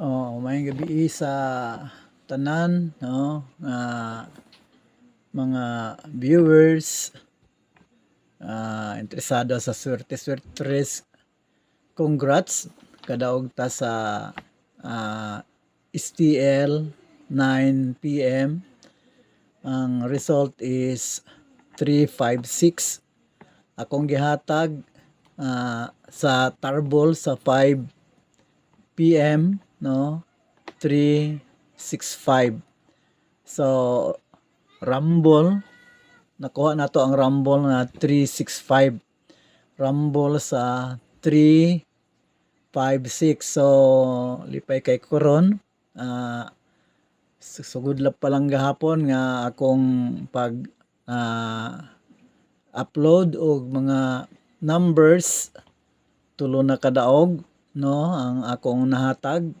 Oh, may gabi sa tanan, no? Nga mga viewers ah, interesado sa swerte-swerte Congrats kadaog ta sa ah, STL 9 PM. Ang result is 356. Akong gihatag ah, sa Tarbol sa 5 PM, no? 365. So, Rumble, nakuha na to ang Rumble na 365. Rumble sa 356. So, lipay kay Coron. Ah, sugod lang pa lang gahapon nga akong pag ah, upload og mga numbers tulo na kadaog no ang akong nahatag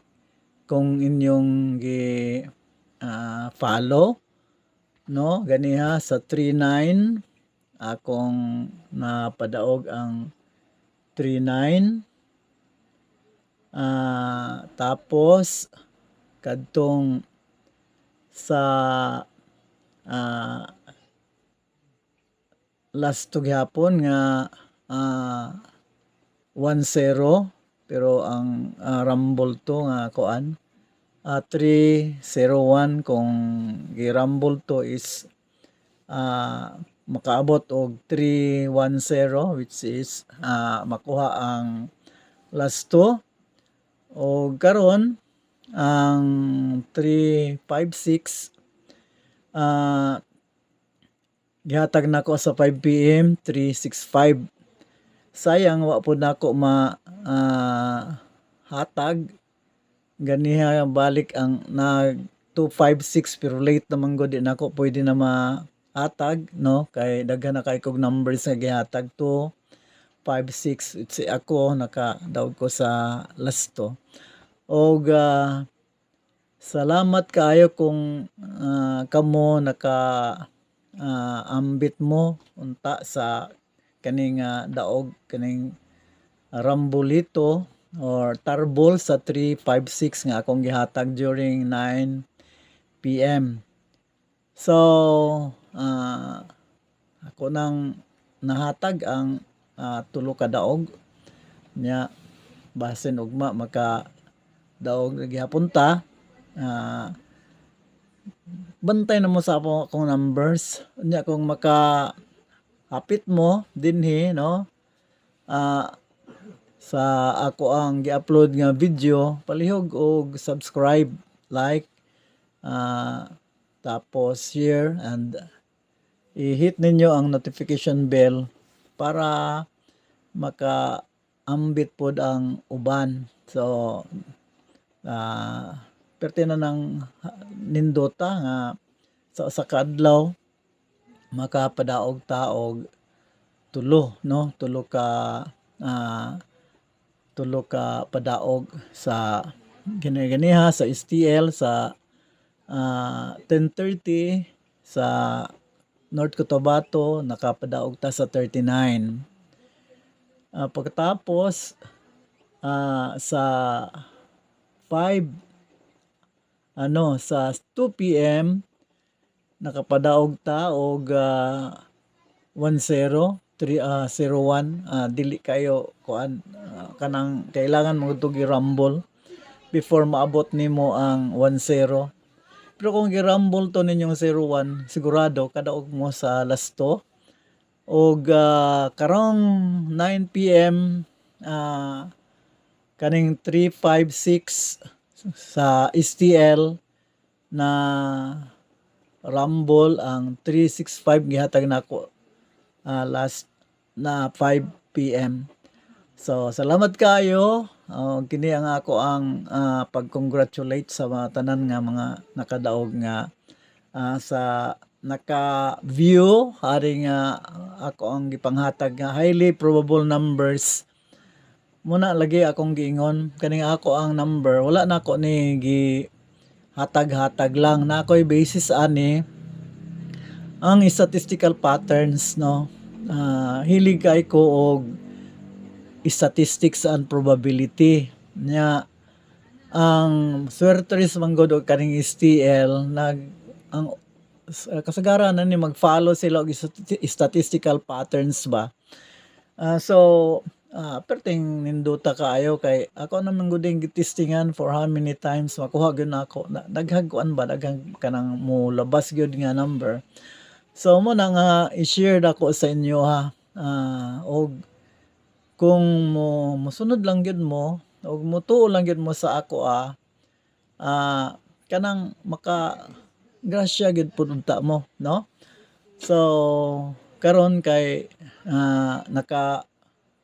kung inyong gi ah, follow no? Ganiha sa 39 akong napadaog ang 39 ah tapos kadtong sa ah, last to gihapon nga ah, 1-0 pero ang ah, rumble to nga kuan ah, 301 kung gi-rumble to is ah, makaabot og 310 which is ah, makuha ang last to o karon ang 356 ah gihatag nako sa 5 PM 365 sayang wa po nako ma ah, hatag ganiha balik ang nag 256 pero late naman gud di nako pwede na mahatag no? Kay daghan na kay kog numbers nga gihatag to. 56 it's ako naka daog ko sa last to. Og ah, salamat kaayo kung ah, kamo naka ah, ambit mo unta sa kaning ah, daog kaning rambulito or tarbol sa 356 nga akong gihatag during 9 PM. So, ah, ako nang nahatag ang ah, tulo ka daog nya basin ugma maka daog na gihapon ta ah, bantay na mo sa ako akong numbers. Nya kung maka hapit mo dinhi no? Ah, sa ako ang gi-upload nga video palihog og subscribe like ah, tapos share and i-hit ninyo ang notification bell para maka ambit pod ang uban. So ah perte na ng nindota nga sa sa kadlaw makapadaog ta og tulo no? Tulo ka ah, tulo ka padaog sa gani-ganiha sa STL sa ah, 10:30 sa North Cotabato nakapadaog ta sa 39 Ah, pagkatapos ah, sa 5 ano sa 2 PM nakapadaog ta og ah, 10 3 ah, 01 ah, dili kayo kuan ah, kanang kailangan mo to gi-rumble before maabot nimo ang 10 pero kung gi-rumble to ninyong 01 sigurado kadaog mo sa lasto og ah, karong 9 PM ah, kaning 356 sa STL na Rumble ang 365 gihatag nako ah, last na 5 PM. So salamat kayo. Oh, kini ang ako ang ah, pag-congratulate sa mga tanan nga mga nakadaog nga ah, sa naka-view. Hari nga ako ang gipanghatag nga highly probable numbers. Muna lagi akong giingon. Kaning ako ang number. Wala na ako ni gi hatag-hatag lang. Na ako'y basis ani ang statistical patterns no Ah, hilig kay ko og statistics and probability. Nya ang swerteris manggod og kaning STL nag ang uh, kasagaran na ni mag-follow sila og stati- statistical patterns ba? Ah, so ah, perting ninduta kaayo kay ako naman guding gitistingan for how many times makuha gyud na ako. Na, daghagkuan ba? Daghang kanang mo labas gyud nga number so mo na nga i-share nako sa inyo ha. Ah, og kung mo mosunod lang gyud mo og mutuo lang gyud mo sa ako ah ah, kanang maka grasya gyud pud unta mo no? So karon kay ah, naka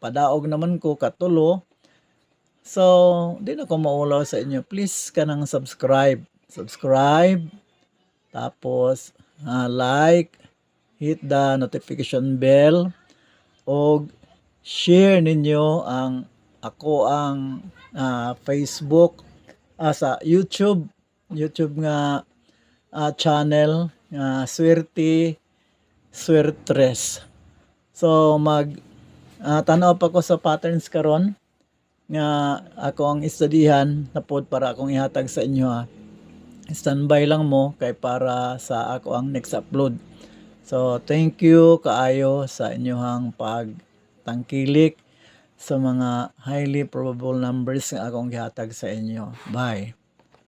padaog naman ko katulo. So di na ko maulaw sa inyo. Please kanang subscribe. Subscribe. Tapos ah, like hit the notification bell og share ninyo ang ako ang ah, Facebook ah, sa YouTube. YouTube nga ah, channel nga Swerte Swertres. So mag ah, tanaw pa ko sa patterns karon nga ako ang istudihan na pod para akong ihatag sa inyo ha standby lang mo kay para sa ako ang next upload So, thank you kaayo sa inyohang pagtangkilik sa mga highly probable numbers nga akong gihatag sa inyo. Bye.